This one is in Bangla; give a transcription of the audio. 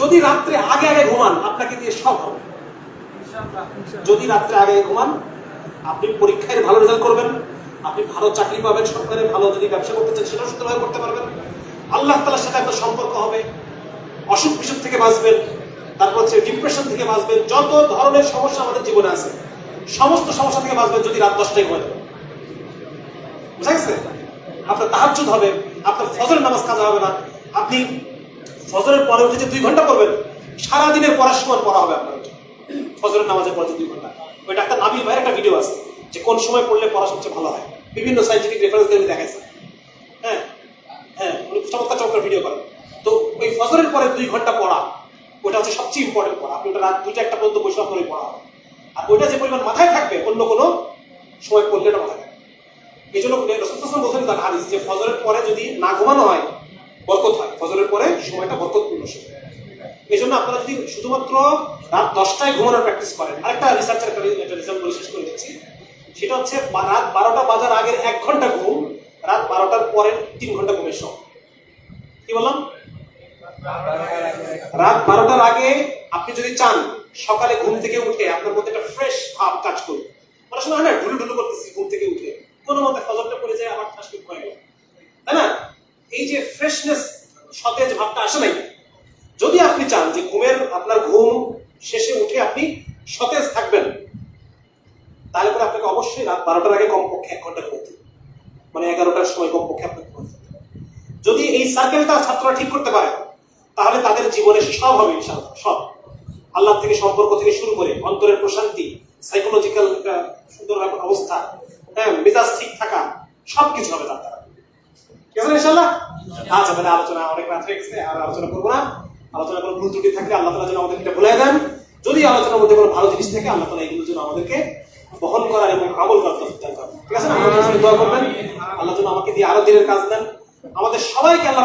যদি রাত্রে আগে আগে ঘুমান, আপনাকে দিয়ে সব হবে। যদি রাত্রে আগে ঘুমান, আপনি পরীক্ষায় ভালো রেজাল্ট করবেন, আপনি ভালো চাকরি পাবেন, সরকারে ভালো যদি ব্যবসা করতে চান, সেটাও সুন্দরভাবে করতে পারবেন। আল্লাহ তালার সাথে আপনার সম্পর্ক হবে, অসুখ বিসুখ থেকে বাঁচবেন, তারপর হচ্ছে ডিপ্রেশন থেকে বাঁচবেন, যত ধরনের সমস্যা আমাদের জীবনে আছে, সমস্ত সমস্যা থেকে বাঁচবেন যদি রাত দশটায় ঘুমায় বুঝা গেছে? আপনার তাহাজ্জুদ হবে, আপনার ফজরের নামাজ কাজা হবে না, আপনি ফজরের পরে উঠে যে দুই ঘণ্টা পড়বেন সারাদিনের পড়ার সময় পড়া হবে আপনার ফজরের নামাজের পরে দুই ঘণ্টা। ওইটা একটা নাবিল ভাইয়ের একটা ভিডিও আছে, যে কোন সময় পড়লে পড়া সবচেয়ে ভালো হয়। বিভিন্ন সাইন্টিফিক রেফারেন্স দিয়ে দেখাইছে। হ্যাঁ হ্যাঁ চমৎকার চমৎকার ভিডিও করেন। তো ওই ফজরের পরে দুই ঘণ্টা পড়া ওটা হচ্ছে সবচেয়ে ইম্পর্টেন্ট পড়া। আপনি ওটা রাত দুইটা, একটা পর্যন্ত বৈশাখ করে পড়া হবে। আর ওইটা যে পরিমাণ মাথায় থাকবে, অন্য কোনো সময় পড়লে না মাথায় থাকবে। এই জন্য রসুল বলছেন তার হাদিস, যে ফজরের পরে যদি না ঘুমানো হয় সময়টা বরকতপূর্ণ সময় এই জন্য আপনারা যদি শুধুমাত্র রাত দশটায় ঘুমানোর প্র্যাকটিস করেন, আরেকটা রিসার্চের একটা রেজাল্ট বলে শেষ করে দিচ্ছি। সেটা হচ্ছে রাত বারোটা বাজার আগের এক ঘণ্টা ঘুম, রাত বারোটার পরের তিন ঘণ্টা ঘুমের সময় কি বললাম? রাত বারোটার আগে আপনি যদি চান সকালে ঘুম থেকে উঠে আপনার মধ্যে একটা ফ্রেশ ভাব কাজ করুন অনেক সময় না, ঢুলু ঢুলু করতেছি, ঘুম থেকে উঠে। কোনো মতে ফজরটা পড়ে যায় ঠাস করে হয়ে তাই না? এই যে ফ্রেশনেস সতেজ ভাবটা আসে নাই। যদি আপনি চান যে ঘুমের, আপনার ঘুম শেষে উঠে আপনি সতেজ থাকবেন, তাহলে পরে আপনাকে অবশ্যই রাত বারোটার আগে কমপক্ষে এক ঘণ্টা ঘুমতে মানে এগারোটার সময় কমপক্ষে আপনাকে ঘুমতে যদি এই সার্কেলটা ছাত্ররা ঠিক করতে পারে, তাহলে তাদের জীবনে সব হবে সব। আল্লাহ থেকে সম্পর্ক থেকে শুরু করে অন্তরের প্রশান্তি সাইকোলজিক্যাল একটা সুন্দর অবস্থা হ্যাঁ মেজাজ ঠিক থাকা, সবকিছু হবে তার দ্বারা। ঠিক আছে ইনশাআল্লাহ? আচ্ছা তাহলে আলোচনা অনেক রাত হয়ে গেছে, আর আলোচনা করব না। আলোচনা কোনো ভুল ত্রুটি থাকলে আল্লাহ তালা যেন আমাদেরকে ভুলে দেন। যদি আলোচনার মধ্যে কোনো ভালো জিনিস থাকে, আল্লাহ তালা এগুলোর জন্য আমাদেরকে বহন করার এবং আমল করার ঠিক আছে না? আমাদের দোয়া করবেন। আল্লাহ যেন আমাকে দিয়ে আরও দিনের কাজ দেন। আমাদের সবাইকে আল্লাহ